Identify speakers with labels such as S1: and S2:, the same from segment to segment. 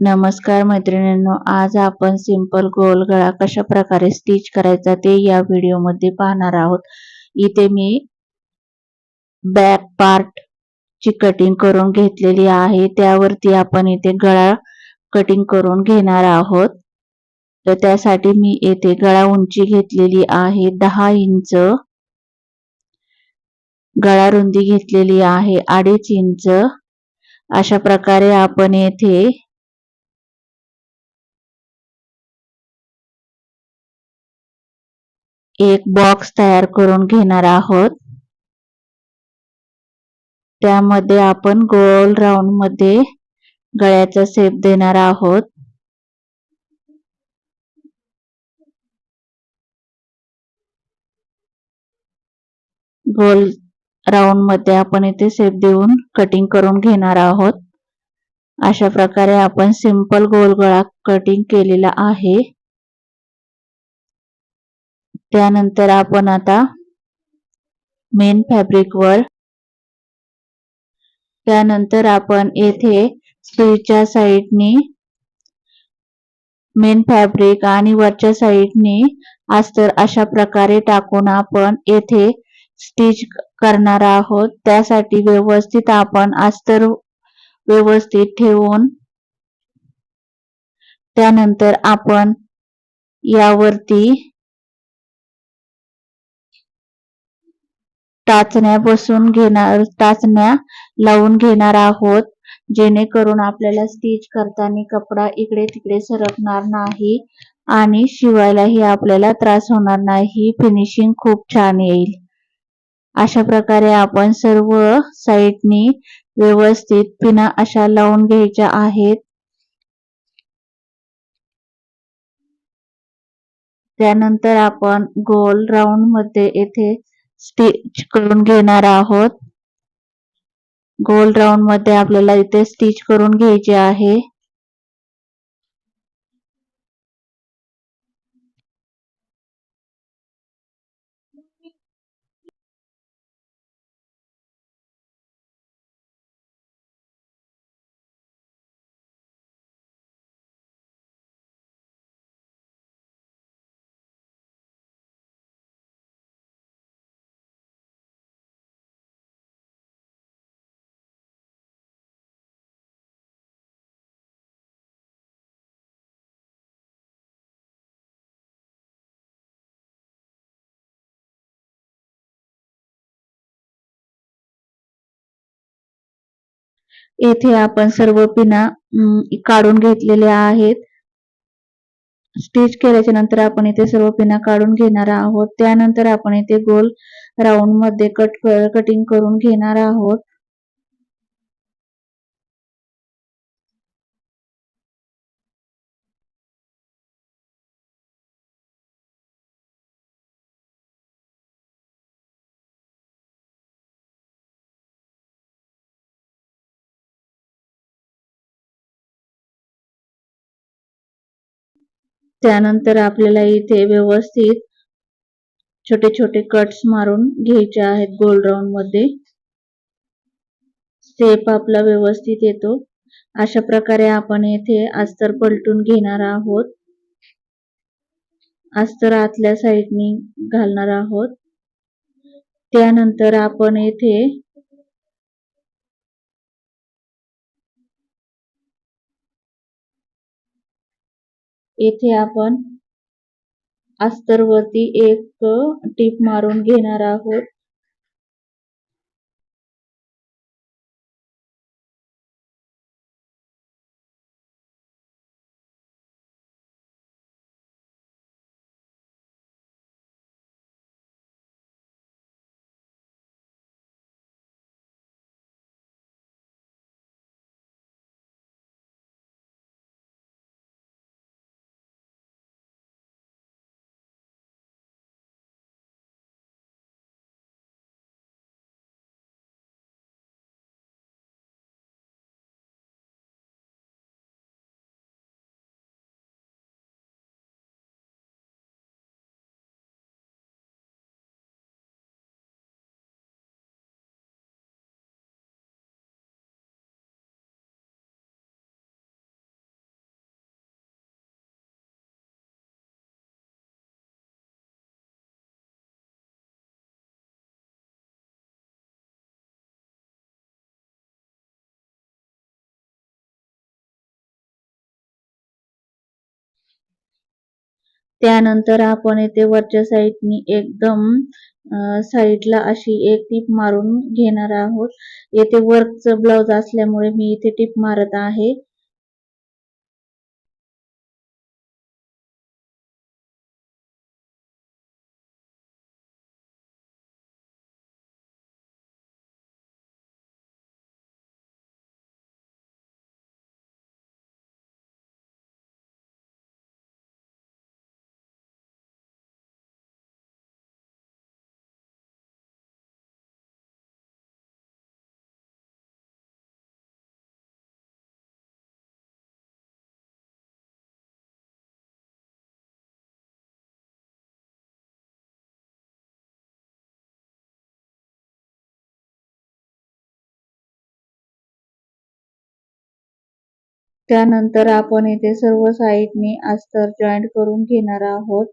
S1: नमस्कार मैत्रिणींनो आज आपण सिंपल गोल गळा कशा प्रकारे स्टिच करायचा ते या व्हिडिओमध्ये पाहणार आहोत. इथे मी बॅक पार्ट ची कटिंग करून घेतलेली आहे. त्यावरती आपण इथे गळा कटिंग करून घेणार आहोत. तर त्यासाठी मी येथे गळा उंची घेतलेली आहे दहा इंच. गळा रुंदी घेतलेली आहे अडीच इंच. अशा प्रकारे आपण येथे एक बॉक्स तयार करून घेणार आहोत. त्यामध्ये आपण गोल राऊंडमध्ये गळ्याचा शेप देणार आहोत. गोल राऊंडमध्ये आपण इथे शेप देऊन कटिंग करून घेणार आहोत. अशा प्रकारे आपण सिंपल गोल गळा कटिंग केलेला आहे. त्यानंतर आपण आता मेन फॅब्रिकवर त्यानंतर आपण येथे स्लीवच्या साईडनी मेन फॅब्रिक आणि वरच्या साईडनी अस्तर अशा प्रकारे टाकून आपण येथे स्टिच करणार आहोत. त्यासाठी व्यवस्थित आपण अस्तर व्यवस्थित ठेवून त्यानंतर आपण यावरती टाचण्या बसून घेणार टाचण्या लावून घेणार आहोत जेणेकरून आपल्याला स्टिच करताना कपडा इकडे तिकडे सरकणार नाही आणि शिवायलाही आपल्याला त्रास होणार नाही. फिनिशिंग खूप छान येईल. अशा प्रकारे आपण सर्व साईडनी व्यवस्थित पिना अशा लावून घ्यायच्या आहेत. त्यानंतर आपण गोल राऊंडमध्ये येथे स्टिच करून घेणार आहोत. गोल राऊंडमध्ये आपल्याला इथे स्टिच करून घ्यायचे आहे. येथे आपण सर्व पिना काढून घेतलेल्या आहेत. स्टिच केल्याच्यानंतर आपण इथे सर्व पिना काढून घेणार आहोत. त्यानंतर आपण इथे गोल राऊंडमध्ये कट कटिंग करून घेणार आहोत. त्यानंतर आपल्याला इथे व्यवस्थित छोटे छोटे कट्स मारून घ्यायचे आहेत गोल राऊंडमध्ये. स्टेप आपला व्यवस्थित येतो. अशा प्रकारे आपण येथे अस्तर पलटून घेणार आहोत. अस्तर आतल्या साईडनी घालणार आहोत. त्यानंतर आपण येथे येथे आपण अस्तरवरती एक टीप मारून घेणार आहोत. त्यानंतर आपण येथे वरच्या साईडनी एकदम साईडला अशी एक टीप मारून घेणार आहोत. येथे वर्कचं ब्लाउज असल्यामुळे मी इथे टीप मारत आहे. त्यानंतर आपण येथे सर्व साईडनी अस्तर जॉईंट करून घेणार आहोत.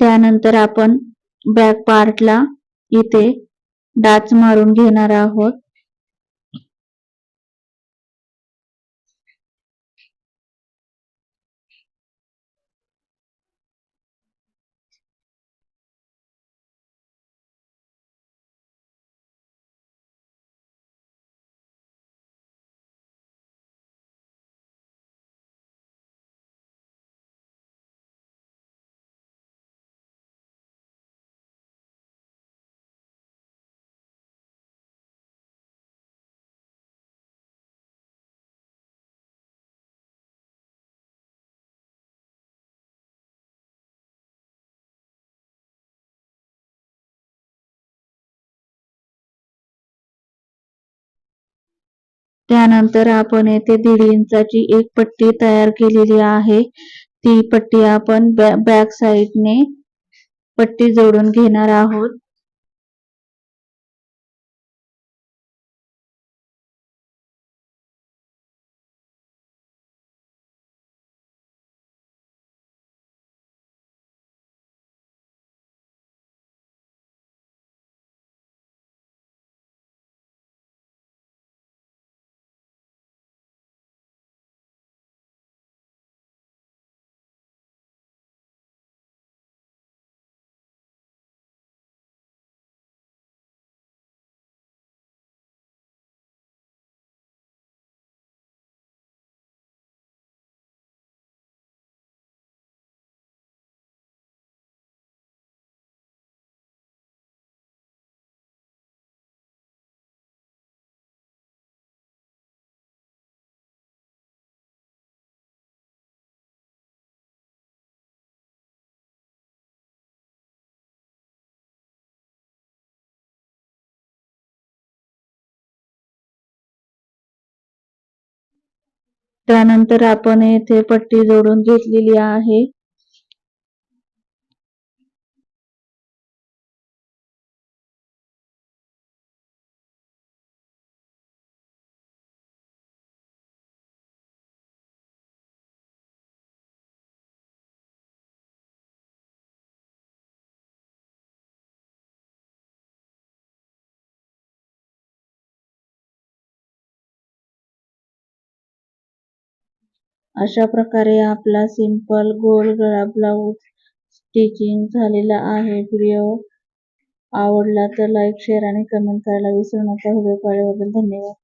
S1: त्यानंतर आपण बॅक पार्टला इथे डाच मारून घेणार आहोत. त्यानंतर आपण येथे दीड इंचाची एक पट्टी तयार केलेली आहे. ती पट्टी आपण बॅक साईडने पट्टी जोडून घेणार आहोत. त्यानंतर आपण येथे पट्टी जोडून घेतलेली आहे. अशा प्रकारे आपला सिंपल गोल गळा ब्लाऊज स्टिचिंग झालेला आहे. व्हिडिओ आवडला तर लाईक शेअर आणि कमेंट करायला विसरू नका. व्हिडिओ पाहिल्याबद्दल धन्यवाद.